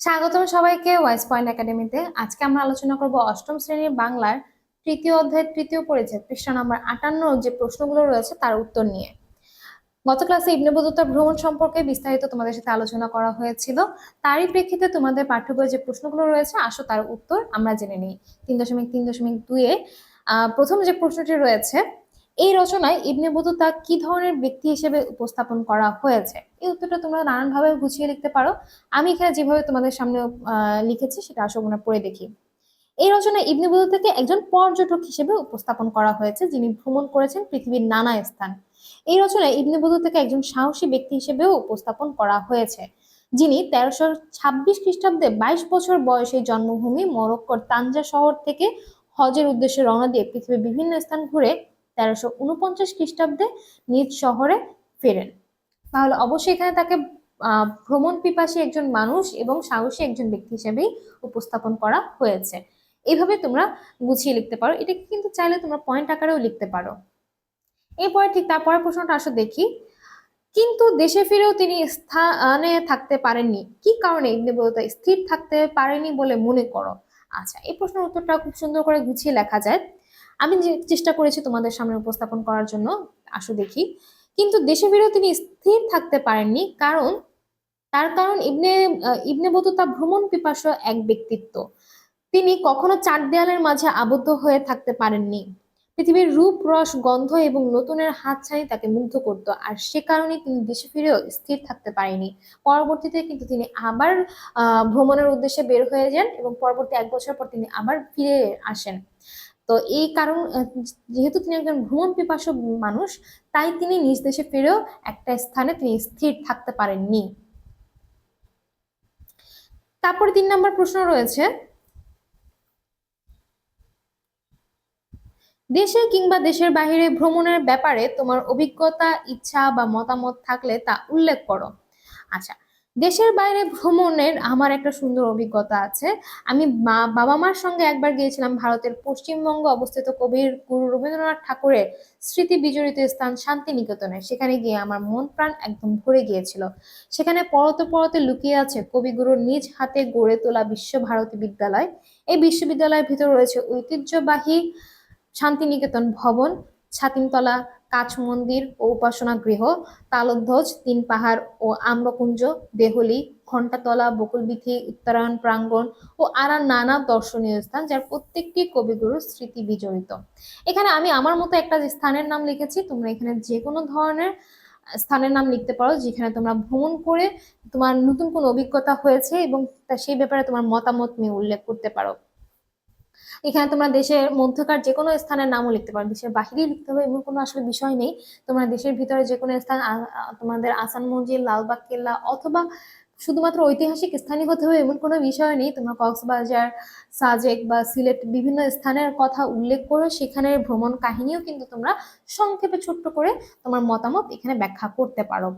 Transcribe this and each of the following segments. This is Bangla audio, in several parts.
স্বাগতম সবাইকে ওয়াইস পয়েন্ট একাডেমিতে আজকে আমরা আলোচনা করব অষ্টম শ্রেণির বাংলার তৃতীয় অধ্যায়ের তৃতীয় পরিচ্ছেদ, পৃষ্ঠা নাম্বার আটান্ন, যে প্রশ্নগুলো রয়েছে তার উত্তর নিয়ে। গত ক্লাসে ইবনে বতুতা ভ্রমণ সম্পর্কে বিস্তারিত তোমাদের সাথে আলোচনা করা হয়েছিল। তারই প্রেক্ষিতে তোমাদের পাঠ্য বইয়ে যে প্রশ্নগুলো রয়েছে, আসো তার উত্তর আমরা জেনে নিই। তিন দশমিক তিন দশমিক দুইয়ে প্রথম যে প্রশ্নটি রয়েছে এই রচনায় ইবনে বতুতা কি ধরনের ব্যক্তি হিসেবে উপস্থাপন করা হয়েছে? এই উত্তরটা তোমরা নানানভাবে গুছিয়ে লিখতে পারো। আমি এখানে যেভাবে তোমাদের সামনে লিখেছি সেটা আসলে আমরা পড়ে দেখি। এই রচনায় ইবনে বতুতাকে একজন পর্যটক হিসেবে উপস্থাপন করা হয়েছে, যিনি ভ্রমণ করেছেন পৃথিবীর নানা স্থান। এই রচনায় ইবনে বতুতাকে একজন সাহসী ব্যক্তি হিসেবেও উপস্থাপন করা হয়েছে, যিনি তেরোশো ছাব্বিশ খ্রিস্টাব্দে বাইশ বছর বয়সে জন্মভূমি মরক্কোর তানজা শহর থেকে হজের উদ্দেশ্যে রওনা দিয়ে পৃথিবীর বিভিন্ন স্থান ঘুরে তেরোশো উনপঞ্চাশ খ্রিস্টাব্দে নিজ শহরে ফেরেন। তাহলে অবশ্যই এখানে তাকে ভ্রমণ পিপাসী একজন মানুষ এবং সাহসী একজন ব্যক্তি হিসেবেই উপস্থাপন করা হয়েছে। এইভাবে তোমরা গুছিয়ে লিখতে পারো। এটাকে কিন্তু চাইলে তোমরা পয়েন্ট আকারেও লিখতে পারো। এরপরে ঠিক তারপরে প্রশ্নটা আসো দেখি। কিন্তু দেশে ফিরেও তিনি স্থানে থাকতে পারেননি। কি কারণে? ইবনে স্থির থাকতে পারেনি বলে মনে করো। আচ্ছা এই প্রশ্নের উত্তরটা খুব সুন্দর করে গুছিয়ে লেখা যায়। আমি চেষ্টা করেছি তোমাদের সামনে উপস্থাপন করার জন্য, আসো দেখি। কিন্তু দেশে ফিরেও তিনি স্থির থাকতে পারেননি, কারণ, তার কারণ ইবনে ইবনে বতুতা ভ্রমণ পিপাস এক ব্যক্তিত্ব। তিনি কখনো চার দেয়ালের মাঝে আবদ্ধ হয়ে থাকতে পারেননি। পৃথিবীর রূপ, রস, গন্ধ এবং নতুনের হাত ছানি তাকে মুগ্ধ করত, আর সে কারণে তিনি দেশে ফিরেও স্থির থাকতে পারেনি পরবর্তীতে কিন্তু তিনি আবার ভ্রমণের উদ্দেশ্যে বের হয়ে যান এবং পরবর্তী এক বছর পর তিনি আবার ফিরে আসেন। তো এই কারণ যেহেতু তিনি একজন ভ্রমণ পিপাসু মানুষ, তাই তিনি নিজ দেশে ফিরেও একটা স্থানে তিনি স্থির থাকতে পারেননি। তারপরে তিন নম্বর প্রশ্ন রয়েছে, দেশে কিংবা দেশের বাহিরে ভ্রমণের ব্যাপারে তোমার অভিজ্ঞতা, ইচ্ছা বা মতামত থাকলে তা উল্লেখ করো। আচ্ছা দেশের বাইরে ভ্রমণের আমার একটা সুন্দর অভিজ্ঞতা আছে। আমি মা বাবা মার সঙ্গে একবার গিয়েছিলাম ভারতের পশ্চিমবঙ্গ অবস্থিত কবির গুরু রবীন্দ্রনাথ ঠাকুরের স্মৃতি বিজড়িত স্থান শান্তিনিকেতনে। সেখানে গিয়ে আমার মন প্রাণ একদম ভরে গিয়েছিল। সেখানে পরতে পরতে লুকিয়ে আছে কবিগুরুর নিজ হাতে গড়ে তোলা বিশ্বভারতী বিদ্যালয়। এই বিশ্ববিদ্যালয়ের ভিতর রয়েছে ঐতিহ্যবাহী শান্তিনিকেতন ভবন। ছাতিমতলা, কাছ মন্দির ও উপাসনা গৃহ, তালধ্বজ, তিন পাহাড় ও আম্রকুঞ্জ, দেহলি, ঘণ্টাতলা, বকুলবিথি, উত্তরায়ণ প্রাঙ্গণ ও আর নানা দর্শনীয় স্থান যার প্রত্যেকটি কবিগুরুর স্মৃতি বিজড়িত। এখানে আমি আমার মতো একটা স্থানের নাম লিখেছি, তোমরা এখানে যে কোনো ধরনের স্থানের নাম লিখতে পারো যেখানে তোমরা ভ্রমণ করে তোমার নতুন কোনো অভিজ্ঞতা হয়েছে এবং সেই ব্যাপারে তোমার মতামত নিয়ে উল্লেখ করতে পারো। এখানে তোমরা দেশের মধ্যকার যে কোনো স্থানের নামও লিখতে পারো, দেশের বাহিরেই লিখতে হবে এমন কোনো আসলে বিষয় নেই। তোমরা দেশের ভিতরে যে কোনো স্থান তোমাদের আসান মসজিদ লালবাগ, কেল্লা অথবা শুধুমাত্র ঐতিহাসিক স্থানই হতে হবে এমন কোনো বিষয় নেই। তোমরা কক্সবাজার, সাজেক বা সিলেট বিভিন্ন স্থানের কথা উল্লেখ করো সেখানের ভ্রমণ কাহিনীও কিন্তু তোমরা সংক্ষেপে ছোট্ট করে তোমার মতামত এখানে ব্যাখ্যা করতে পারো।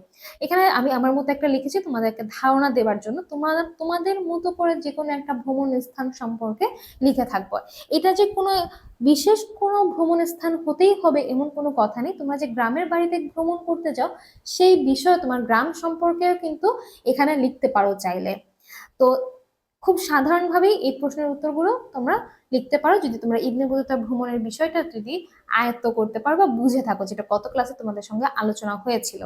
এখানে আমি আমার মতো একটা লিখেছি, তোমাদেরকে ধারণা দেওয়ার জন্য। তোমাদের তোমাদের মতো করে যে কোনো একটা ভ্রমণ স্থান সম্পর্কে লিখে থাকব। এটা যে কোনো বিশেষ কোনো ভ্রমণ স্থান হতেই হবে এমন কোনো কথা নেই। তোমরা যে গ্রামের বাড়িতে ভ্রমণ করতে যাও, সেই বিষয়ে তোমার গ্রাম সম্পর্কেও কিন্তু এখানে লিখতে পারো চাইলে। তো খুব সাধারণভাবেই এই প্রশ্নের উত্তরগুলো তোমরা লিখতে পারো। যদি তোমরা ইবনে বতুতা ভ্রমণের বিষয়টা যদি আয়ত্ত করতে পারো বা বুঝে থাকো যেটা কত ক্লাসে তোমাদের সঙ্গে আলোচনা হয়েছিল।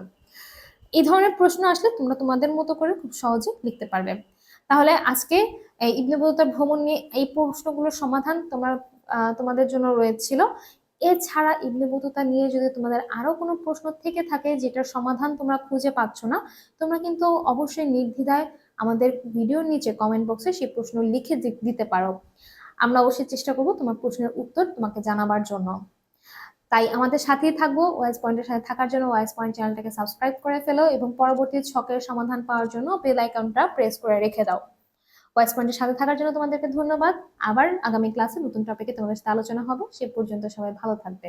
এই ধরনের প্রশ্ন আসলে তোমরা তোমাদের মতো করে খুব সহজে লিখতে পারবে। তাহলে আজকে ইবনে বতুতা ভ্রমণ নিয়ে এই প্রশ্নগুলোর সমাধান তোমরা তোমাদের জন্য রয়েছিল। এছাড়া ইবনে বতুতা নিয়ে যদি তোমাদের আরও কোনো প্রশ্ন থেকে থাকে যেটার সমাধান তোমরা খুঁজে পাচ্ছ না, তোমরা কিন্তু অবশ্যই নির্দ্বিধায় আমাদের ভিডিওর নিচে কমেন্ট বক্সে সেই প্রশ্ন লিখে দিতে পারো। আমরা অবশ্যই চেষ্টা করব তোমার প্রশ্নের উত্তর তোমাকে জানাবার জন্য। তাই আমাদের সাথেই থাকব। ওয়াইস পয়েন্টের সাথে থাকার জন্য ওয়াইস পয়েন্ট চ্যানেলটাকে সাবস্ক্রাইব করে ফেলো এবং পরবর্তী ছকের সমাধান পাওয়ার জন্য বেল আইকনটা প্রেস করে রেখে দাও। ওয়াইস পয়েন্টের সাথে থাকার জন্য তোমাদেরকে ধন্যবাদ। আবার আগামী ক্লাসে নতুন টপিকে তোমাদের সাথে আলোচনা হবে। সে পর্যন্ত সবাই ভালো থাকবে।